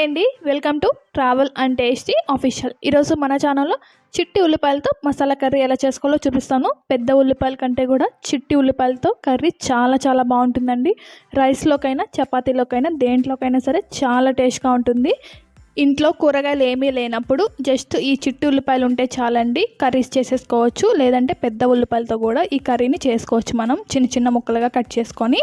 Hi అండి. Welcome to travel and tasty official ఈరోజు మన ఛానల్లో చిట్టి ఉల్లిపాయలతో మసాలా కర్రీ ఎలా చేసుకోవాలో చూపిస్తాను. పెద్ద ఉల్లిపాయల కంటే కూడా చిట్టి ఉల్లిపాయలతో కర్రీ చాలా చాలా బాగుంటుందండి. రైస్లోకైనా చపాతీలోకైనా దేంట్లోకైనా సరే చాలా టేస్ట్గా ఉంటుంది. ఇంట్లో కూరగాయలు ఏమీ లేనప్పుడు జస్ట్ ఈ చిట్టి ఉల్లిపాయలు ఉంటే చాలండి. కర్రీస్ చేసేసుకోవచ్చు లేదంటే పెద్ద ఉల్లిపాయలతో కూడా ఈ కర్రీని చేసుకోవచ్చు మనం చిన్న చిన్న ముక్కలుగా కట్ చేసుకొని.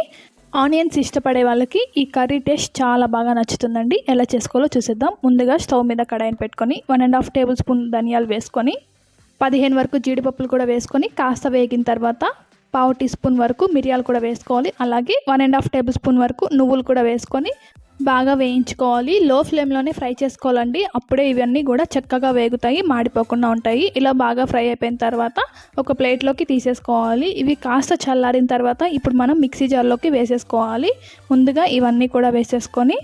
ఆనియన్స్ ఇష్టపడే వాళ్ళకి ఈ కర్రీ టేస్ట్ చాలా బాగా నచ్చుతుందండి. ఎలా చేసుకోవాలో చూసేద్దాం. ముందుగా స్టవ్ మీద కడాయిని పెట్టుకొని one and half tablespoon ధనియాలు వేసుకొని పదిహేను వరకు జీడిపప్పులు కూడా వేసుకొని కాస్త వేగిన తర్వాత పావు టీ స్పూన్ వరకు మిరియాలు కూడా వేసుకోవాలి. అలాగే one and half tablespoon వరకు నువ్వులు కూడా వేసుకొని బాగా వేయించుకోవాలి. లో ఫ్లేమ్లోనే ఫ్రై చేసుకోవాలండి. అప్పుడే ఇవన్నీ కూడా చక్కగా వేగుతాయి మాడిపోకుండా ఉంటాయి. ఇలా బాగా ఫ్రై అయిపోయిన తర్వాత ఒక ప్లేట్లోకి తీసేసుకోవాలి. ఇవి కాస్త చల్లారిన తర్వాత ఇప్పుడు మనం మిక్సీ జార్లోకి వేసేసుకోవాలి. ముందుగా ఇవన్నీ కూడా వేసేసుకొని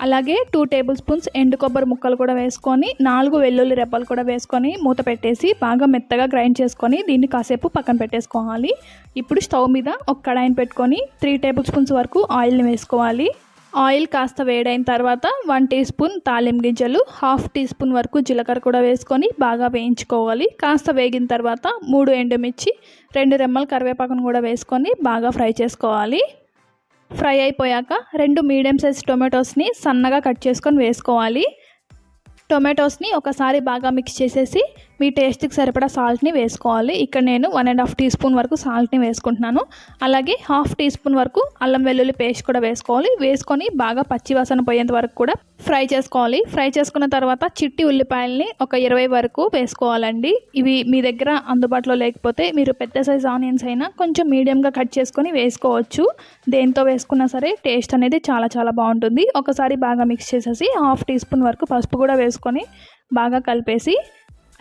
అలాగే టూ టేబుల్ స్పూన్స్ ఎండు కొబ్బరి ముక్కలు కూడా వేసుకొని నాలుగు వెల్లుల్లి రెబ్బలు కూడా వేసుకొని మూత పెట్టేసి బాగా మెత్తగా గ్రైండ్ చేసుకొని దీన్ని కాసేపు పక్కన పెట్టేసుకోవాలి. ఇప్పుడు స్టవ్ మీద ఒక కడాయిని పెట్టుకొని త్రీ టేబుల్ స్పూన్స్ వరకు ఆయిల్ని వేసుకోవాలి. ఆయిల్ కాస్త వేడైన తర్వాత వన్ టీ స్పూన్ తాలిం గింజలు హాఫ్ టీ స్పూన్ వరకు జీలకర్ర కూడా వేసుకొని బాగా వేయించుకోవాలి. కాస్త వేగిన తర్వాత మూడు ఎండుమిర్చి రెండు రెమ్మల కరివేపాకును కూడా వేసుకొని బాగా ఫ్రై చేసుకోవాలి. ఫ్రై అయిపోయాక రెండు మీడియం సైజ్ టొమాటోస్ని సన్నగా కట్ చేసుకొని వేసుకోవాలి. టొమాటోస్ని ఒకసారి బాగా మిక్స్ చేసేసి మీ టేస్ట్కి సరిపడా సాల్ట్ని వేసుకోవాలి. ఇక్కడ నేను one and half teaspoon వరకు సాల్ట్ని వేసుకుంటున్నాను. అలాగే హాఫ్ టీ స్పూన్ వరకు అల్లం వెల్లుల్లి పేస్ట్ కూడా వేసుకోవాలి. వేసుకొని బాగా పచ్చివాసన పోయేంత వరకు కూడా ఫ్రై చేసుకోవాలి. ఫ్రై చేసుకున్న తర్వాత చిట్టి ఉల్లిపాయల్ని ఒక ఇరవై వరకు వేసుకోవాలండి. ఇవి మీ దగ్గర అందుబాటులో లేకపోతే మీరు పెద్ద సైజ్ ఆనియన్స్ అయినా కొంచెం మీడియంగా కట్ చేసుకొని వేసుకోవచ్చు. దేంతో వేసుకున్నా సరే టేస్ట్ అనేది చాలా చాలా బాగుంటుంది. ఒకసారి బాగా మిక్స్ చేసేసి హాఫ్ టీ స్పూన్ వరకు పసుపు కూడా వేసుకొని బాగా కలిపేసి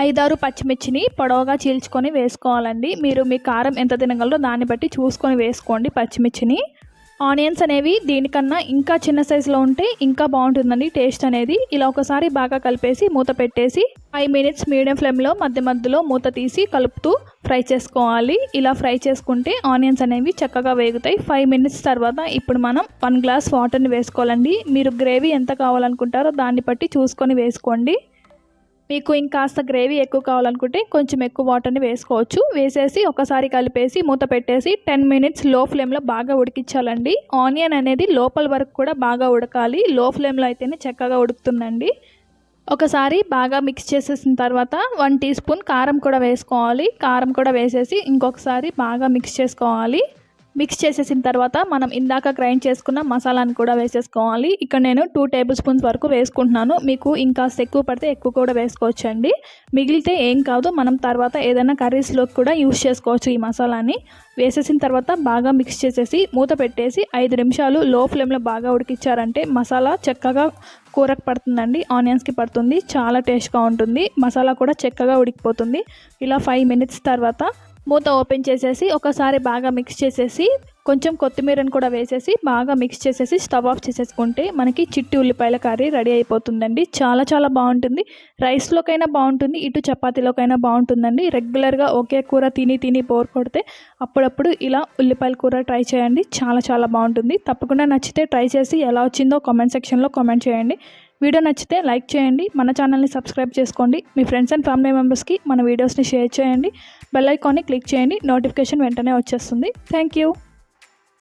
ఐదారు పచ్చిమిర్చిని పొడవుగా చీల్చుకొని వేసుకోవాలండి. మీరు మీ కారం ఎంత తినగలరో దాన్ని బట్టి చూసుకొని వేసుకోండి పచ్చిమిర్చిని. ఆనియన్స్ అనేవి దీనికన్నా ఇంకా చిన్న సైజులో ఉంటే ఇంకా బాగుంటుందండి టేస్ట్ అనేది. ఇలా ఒకసారి బాగా కలిపేసి మూత పెట్టేసి ఫైవ్ మినిట్స్ మీడియం ఫ్లేమ్లో మధ్య మధ్యలో మూత తీసి కలుపుతూ ఫ్రై చేసుకోవాలి. ఇలా ఫ్రై చేసుకుంటే ఆనియన్స్ అనేవి చక్కగా వేగుతాయి. ఫైవ్ మినిట్స్ తర్వాత ఇప్పుడు మనం వన్ గ్లాస్ వాటర్ని వేసుకోవాలండి. మీరు గ్రేవీ ఎంత కావాలనుకుంటారో దాన్ని బట్టి చూసుకొని వేసుకోండి. మీకు ఇంకాస్త గ్రేవీ ఎక్కువ కావాలనుకుంటే కొంచెం ఎక్కువ వాటర్ని వేసుకోవచ్చు. వేసేసి ఒకసారి కలిపేసి మూత పెట్టేసి టెన్ మినిట్స్లో ఫ్లేమ్లో బాగా ఉడికించాలండి. ఆనియన్ అనేది లోపల వరకు కూడా బాగా ఉడకాలి. లో ఫ్లేమ్లో అయితేనే చక్కగా ఉడుకుతుందండి. ఒకసారి బాగా మిక్స్ చేసేసిన తర్వాత వన్ టీ స్పూన్ కారం కూడా వేసుకోవాలి. కారం కూడా వేసేసి ఇంకొకసారి బాగా మిక్స్ చేసుకోవాలి. మిక్స్ చేసేసిన తర్వాత మనం ఇందాక గ్రైండ్ చేసుకున్న మసాలాను కూడా వేసేసుకోవాలి. ఇక్కడ నేను టూ టేబుల్ స్పూన్స్ వరకు వేసుకుంటున్నాను. మీకు ఇంకా ఎక్కువ పడితే ఎక్కువ కూడా వేసుకోవచ్చండి. మిగిలితే ఏం కాదు. మనం తర్వాత ఏదైనా కర్రీస్లోకి కూడా యూస్ చేసుకోవచ్చు ఈ మసాలాని. వేసేసిన తర్వాత బాగా మిక్స్ చేసేసి మూత పెట్టేసి ఐదు నిమిషాలు లో ఫ్లేమ్లో బాగా ఉడికిచ్చారంటే మసాలా చక్కగా కూరకు పడుతుందండి. ఆనియన్స్కి పడుతుంది. చాలా టేస్ట్గా ఉంటుంది. మసాలా కూడా చక్కగా ఉడికిపోతుంది. ఇలా ఫైవ్ మినిట్స్ తర్వాత మూత ఓపెన్ చేసేసి ఒకసారి బాగా మిక్స్ చేసేసి కొంచెం కొత్తిమీరను కూడా వేసేసి బాగా మిక్స్ చేసేసి స్టవ్ ఆఫ్ చేసేసుకుంటే మనకి చిట్టి ఉల్లిపాయల కర్రీ రెడీ అయిపోతుందండి. చాలా చాలా బాగుంటుంది. రైస్లోకైనా బాగుంటుంది. ఇటు చపాతీలోకైనా బాగుంటుందండి. రెగ్యులర్గా ఒకే కూర తిని తిని బోర్ కొడితే అప్పుడప్పుడు ఇలా ఉల్లిపాయల కూర ట్రై చేయండి. చాలా చాలా బాగుంటుంది. తప్పకుండా నచ్చితే ట్రై చేసి ఎలా వచ్చిందో కామెంట్ సెక్షన్లో కామెంట్ చేయండి. వీడియో నచ్చితే లైక్ చేయండి మన ఛానల్ని సబ్స్క్రైబ్ చేసుకోండి మీ ఫ్రెండ్స్ అండ్ ఫ్యామిలీ మెంబర్స్కి మన వీడియోస్ని షేర్ చేయండి బెల్ ఐకాన్ని క్లిక్ చేయండి నోటిఫికేషన్ వెంటనే వచ్చేస్తుంది. Thank you.